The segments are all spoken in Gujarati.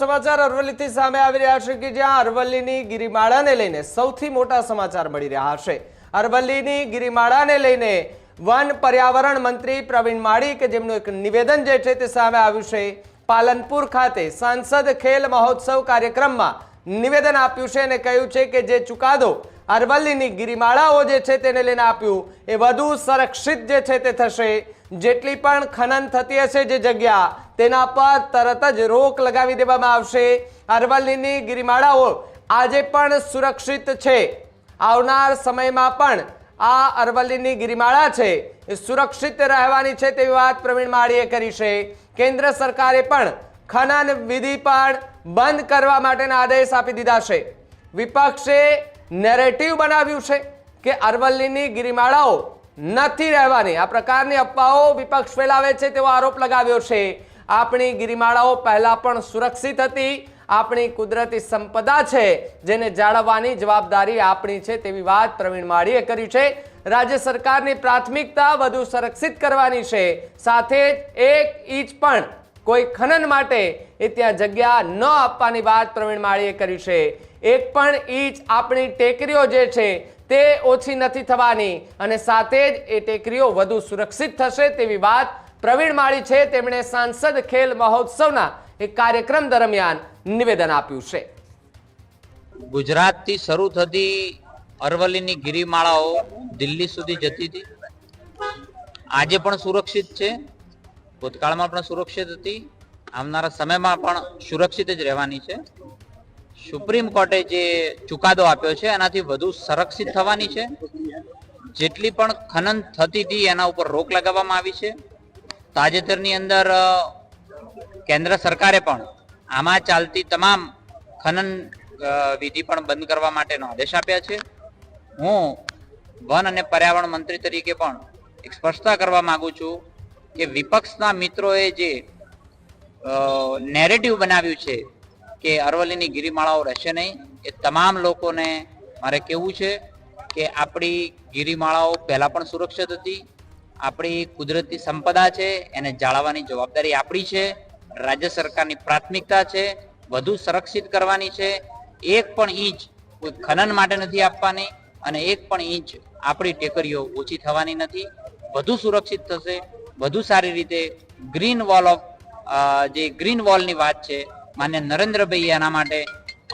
સમાચાર અરવલ્લીથી સામે આવી રહ્યા છે કે જ્યાં અરવલ્લીની ગિરિમાળાને લઈને સૌથી મોટા સમાચાર મળી રહ્યા છે. અરવલ્લીની ગિરિમાળાને લઈને વન પર્યાવરણ મંત્રી પ્રવીણ માળી કે જેમનું એક નિવેદન જે છે તે સામે આવ્યું છે, પાલનપુર ખાતે સાંસદ ખેલ મહોત્સવ કાર્યક્રમમાં નિવેદન આપ્યું છે અને કહ્યું છે કે જે ચુકાદો અરવલ્લીની ગિરિમાળાઓ જે છે તેને લઈને આપ્યું, એ વધુ સંરક્ષિત જે છે તે થશે. જેટલી પણ ખનન થતી હશે જે જગ્યા તેના પર તરત જ રોક લગાવી દેવામાં આવશે. અરવલ્લીની ગિરિમાળાઓ આજે પણ સુરક્ષિત છે. આવનાર સમયમાં પણ આ અરવલ્લીની ગિરિમાળા છે એ સુરક્ષિત રહેવાની છે તેવી વાત પ્રવીણ માળીએ કરી છે. કેન્દ્ર સરકારે પણ ખનન વિધિ પણ બંધ કરવા માટેના આદેશ આપી દીધા છે. વિપક્ષે નેરેટિવ બનાવ્યું છે કે અરવલ્લીની ગિરિમાળાઓ નથી રહેવાની. આ પ્રકારની અફવાઓ વિપક્ષ ફેલાવે છે તેવો આરોપ લગાવ્યો છે. આપણી ગિરિમાળાઓ પહેલા પણ સુરક્ષિત હતી. આપણી કુદરતી સંપદા છે, જેને જાળવવાની જવાબદારી આપણી છે તેવી વાત પ્રવીણ માળીએ કરી છે. રાજ્ય સરકારની પ્રાથમિકતા વધુ સંરક્ષિત કરવાની છે. સાથે જ એક ઇંચ પણ કોઈ ખનન માટે એ ત્યાં જગ્યા ન આપવાની વાત પ્રવીણ માળીએ કરી છે. એક પણ ઇંચ આપણી ટેકરીઓ જે છે તે ઓછી નથી થવાની અને સાથે જ એ ટેકરીઓ વધુ સુરક્ષિત થશે તેવી વાત પ્રવીણ માળી છે, તેમણે સાંસદ ખેલ મહોત્સવના એક કાર્યક્રમ દરમિયાન નિવેદન આપ્યું છે. ગુજરાતથી શરૂ થતી અરવલ્લીની ગિરિમાળાઓ દિલ્હી સુધી જતી હતી. આજે પણ સુરક્ષિત છે, ભૂતકાળમાં પણ સુરક્ષિત હતી, આવનારા સમયમાં પણ સુરક્ષિત જ રહેવાની છે. સુપ્રીમ કોર્ટે જે ચુકાદો આપ્યો છે, એનાથી વધુ સંરક્ષિત થવાની છે. જેટલી પણ ખનન થતી હતી, એના ઉપર રોક લગાવવામાં આવી છે. તાજેતરની અંદર કેન્દ્ર સરકારે પણ આમાં ચાલતી તમામ ખનન વિધિ પણ બંધ કરવા માટેનો આદેશ આપ્યા છે. હું વન અને પર્યાવરણ મંત્રી તરીકે પણ એક સ્પષ્ટતા કરવા માંગુ છું કે વિપક્ષના મિત્રોએ જે નેરેટિવ બનાવ્યું છે કે અરવલ્લીની ગિરિમાળાઓ રહેશે નહીં, એ તમામ લોકોને મારે કહેવું છે કે આપણી ગિરિમાળાઓ પહેલાં પણ સુરક્ષિત હતી આપણી કુદરતી સંપદા છે, એને જાળવવાની જવાબદારી આપણી છે, રાજ્ય સરકારની પ્રાથમિકતા છે, વધુ સંરક્ષિત કરવાની છે, એક પણ ઇંચ કોઈ ખનન માટે નથી આપવાની અને એક પણ ઇંચ આપણી ટેકરીઓ ઓછી થવાની નથી. વધુ સુરક્ષિત થશે, વધુ સારી રીતે ગ્રીન વોલ ઓફ જે ગ્રીન વોલની વાત છે, માન્ય નરેન્દ્રભાઈએ એના માટે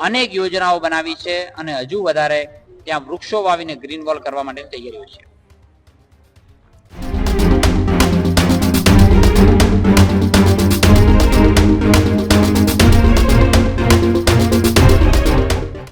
અનેક યોજનાઓ બનાવી છે અને હજુ વધારે ત્યાં વૃક્ષો વાવીને ગ્રીન વોલ કરવા માટે તૈયારીઓ છે.